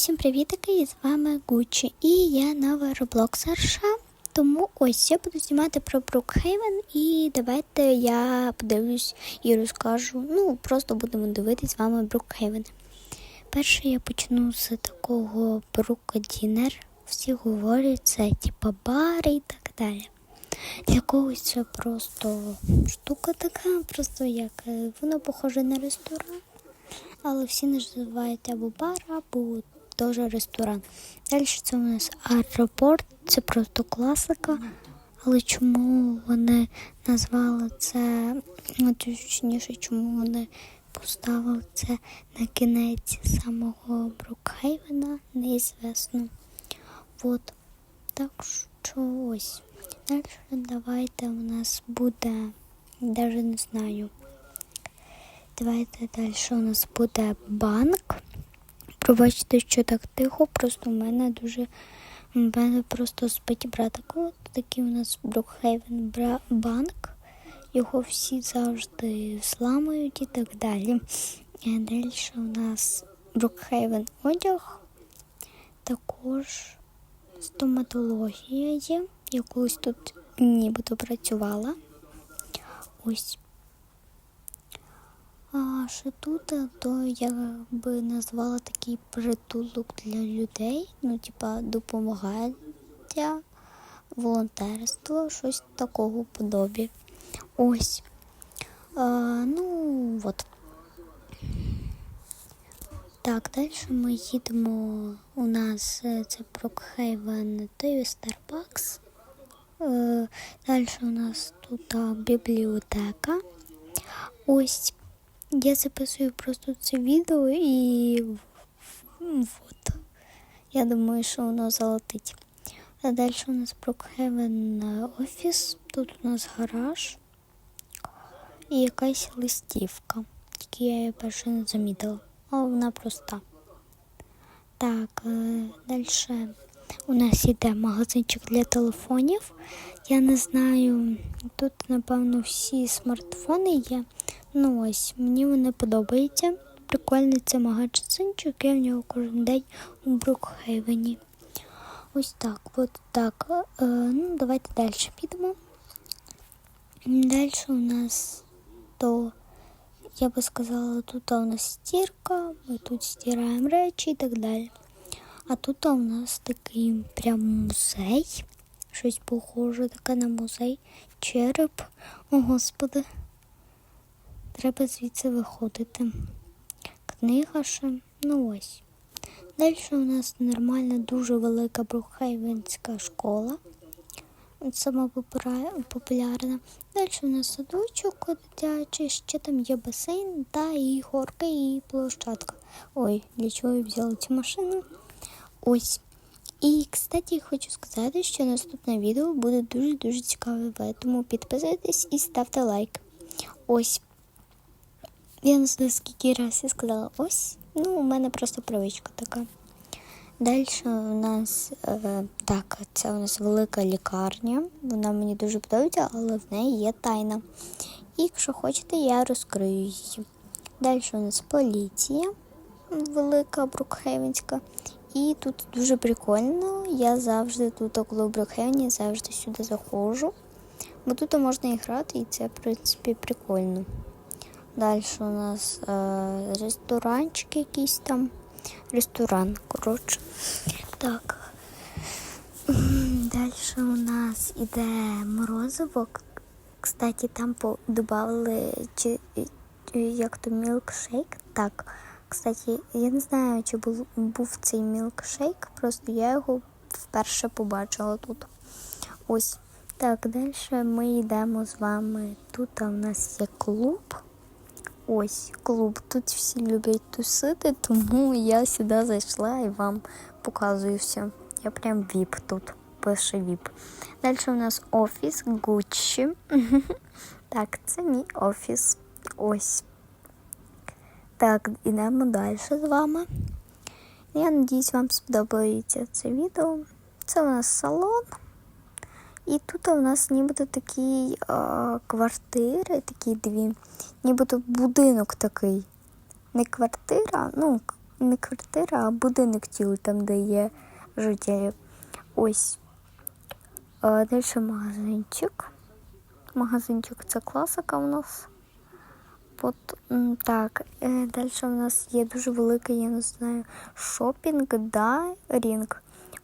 Усім привітики, і з вами Гуччі. І я нова роблоксерша. Тому ось я буду знімати про Брукхейвен і давайте я подивлюсь і розкажу. Ну, просто будемо дивитись з вами Брукхейвен. Перше я почну з такого Брукадінер. Всі говорять, це типа бари і так далі. Для когось це просто штука така, просто як е, воно похоже на ресторан але всі називають або бар, або теж ресторан. Далі це у нас аеропорт, це просто класика. Але чому вони назвали це, ну, точніше, чому вони поставили це на кінець самого Брукхейвена, неізвісно. Вот. Так що ось. Далі давайте у нас буде, навіть не знаю. Давайте далі у нас буде банк. Пробачте, що так тихо, просто в мене дуже в мене просто спить братик. От такий у нас Брукхейвен банк. Його всі завжди зламують і так далі. І далі у нас Брукхейвен одяг. Також стоматологія є. Я колись тут нібито працювала. Ось. А що тут, то я би назвала такий притулок для людей. Ну, типа, допомагання, волонтерство, щось такого подобі. Ось. А, ну, от. Так, далі ми їдемо. У нас е, це Брокхейвен Старбакс. Е, Далі у нас тут бібліотека. Ось. Я записую просто це відео і вот. Я думаю, що воно залетить. А далі у нас Брокхевен офіс. Тут у нас гараж і якась листівка. Тільки я її перше не замітила. Але вона проста. Так, далі у нас іде магазинчик для телефонів. Я не знаю, тут, напевно, всі смартфони є. Ну ось, мені вони подобаються. Прикольний це магазинчик, я в нього кожен день у Брукхейвені. Ось так, от так. Е, ну, давайте далі підемо. Далі у нас то, я би сказала, тут у нас стірка, ми тут стираємо речі і так далі. А тут у нас такий прям музей. Щось похоже таке на музей. Череп. О, господи. Треба звідси виходити. Книга ще, ну ось. Далі у нас нормальна, дуже велика Брухайвенська школа. Сама популярна. Далі у нас садочок дитячий, ще там є басейн та і горка, і площадка. Ой, для чого я взяла цю машину? Ось. І, кстати, хочу сказати, що наступне відео буде дуже-дуже цікаве, тому підписуйтесь і ставте лайк. Ось. Я не знаю, скільки разів я сказала ось. Ну, у мене просто привичка така. Далі у нас е, так, це у нас велика лікарня. Вона мені дуже подобається, але в неї є тайна. І якщо хочете, я розкрию її. Далі у нас поліція велика Брукхейвенська. І тут дуже прикольно. Я завжди тут, коли в Брукхейвені, завжди сюди заходжу. Бо тут можна і грати, і це, в принципі, прикольно. Далі у нас е, ресторанчик якийсь там. Ресторан, коротше. Так. Далі у нас іде морозиво. Кстати, там додали як то мілкшейк. Так. Кстати, я не знаю, чи був, був цей мілкшейк, просто я його вперше побачила тут. Ось. Так, далі ми йдемо з вами. Тут у нас є клуб. Ось клуб. Тут всі люблять тусити, тому я сюди зайшла і вам показую все. Я прям віп тут, пише віп. Далі у нас офіс Гуччі. Так, це мій офіс. Ось. Так, ідемо далі з вами. Я надіюсь, вам сподобається це відео. Це у нас салон. І тут у нас нібито такі а, квартири, такі дві, нібито будинок такий. Не квартира, ну, не квартира, а будинок тіл, там, де є жителі. Ось. А, далі магазинчик. Магазинчик це класика у нас. От, так, е, далі у нас є дуже великий, я не знаю, шопінг, да, рінг.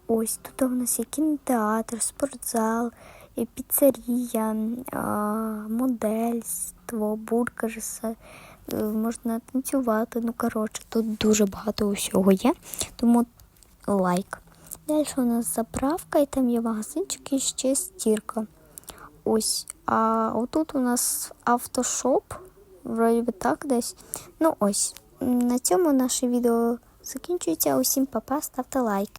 Ось тут у нас є кінотеатр, спортзал, піцерія, модельство, бургерси, е, можна танцювати. Ну, коротше, тут дуже багато усього є, тому лайк. Далі у нас заправка, і там є магазинчик і ще стірка. Ось. А отут у нас автошоп. Вроді би так десь. Ну ось. На цьому наше відео закінчується. Усім па-па, ставте лайк.